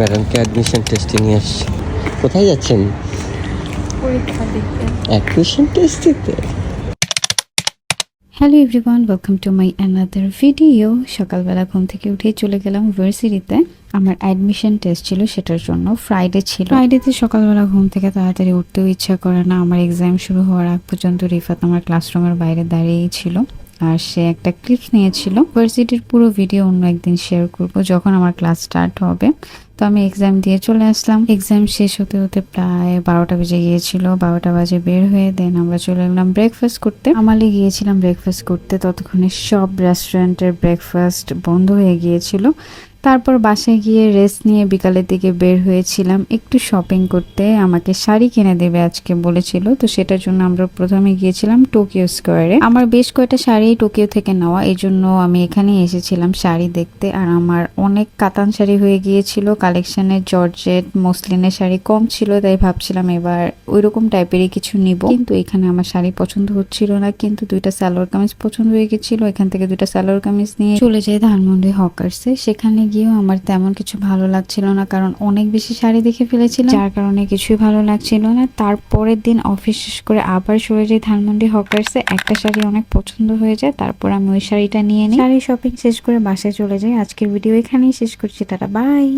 ম্যাডামকে অ্যাডমিশন টেস্টে নিয়ে আসছি। কোথায় যাচ্ছেন? অ্যাডমিশন টেস্ট দিতে hello everyone welcome to my another video সকালবেলা ঘুম থেকে উঠে চলে গেলাম ভার্সিটিতে আমার অ্যাডমিশন টেস্ট ছিল সেটার জন্য ফ্রাইডে ছিল। ফ্রাইডেতে সকালবেলা ঘুম থেকে তাড়াতাড়ি উঠতেও ইচ্ছা করে না। আমার এক্সাম শুরু হওয়ার আগ পর্যন্ত রিফাত আমার ক্লাসরুমের বাইরে দাঁড়িয়েই ছিল। আর সে একটা ক্লিপস নিয়েছিল। ভার্সিটির পুরো ভিডিও অন্য একদিন শেয়ার করব যখন আমার ক্লাস স্টার্ট হবে। তো আমি এক্সাম দিয়ে চলে আসলাম। এক্সাম শেষ হতে হতে প্রায় বারোটা বেজে গিয়েছিল। বারোটা বাজে বের হয়ে দেন আমরা চলে এলাম ব্রেকফাস্ট করতে। আমালে গিয়েছিলাম ব্রেকফাস্ট করতে। ততক্ষণে সব রেস্টুরেন্টের ব্রেকফাস্ট বন্ধ হয়ে গিয়েছিল। তারপর বাসায় গিয়ে রেস্ট নিয়ে বিকালের দিকে বের হয়েছিলাম। একটু শপিং করতে। আমাকে শাড়ি কিনে দেবে আজকে বলেছিল। তো সেটার জন্য আমরা প্রথমে গিয়েছিলাম টোকিও স্কোয়ারে আমার বেশ কয়েকটা শাড়ি টোকিও থেকে নেওয়া। এই জন্য আমি এখানে এসেছিলাম শাড়ি দেখতে। আর আমার অনেক কাতান শাড়ি হয়ে গিয়েছিল। কালেকশনের জর্জেট, মসলিনের শাড়ি কম ছিল, তাই ভাবছিলাম এবার ওই রকম টাইপেরই কিছু নিব। কিন্তু এখানে আমার শাড়ি পছন্দ হচ্ছিল না। কিন্তু দুইটা সালোয়ার কামিজ পছন্দ হয়ে গেছিল এখান থেকে দুইটা সালোয়ার কামিজ নিয়ে চলে যাই ধানমন্ডি হকার্সে সেখানে গিয়েও আমার তেমন কিছু ভালো লাগছিল না কারণ অনেক বেশি শাড়ি দেখে ফেলেছিলাম। যার কারণে কিছুই ভালো লাগছিল না। তারপরের দিন অফিস শেষ করে আবার সরে যাই ধানমন্ডি হকার্সে একটা শাড়ি অনেক পছন্দ হয়ে যায় তারপর আমি ওই শাড়িটা নিয়ে নিই। শাড়ি শপিং শেষ করে বাসায় চলে যাই। আজকের ভিডিও এখানেই শেষ করছি তারা বাই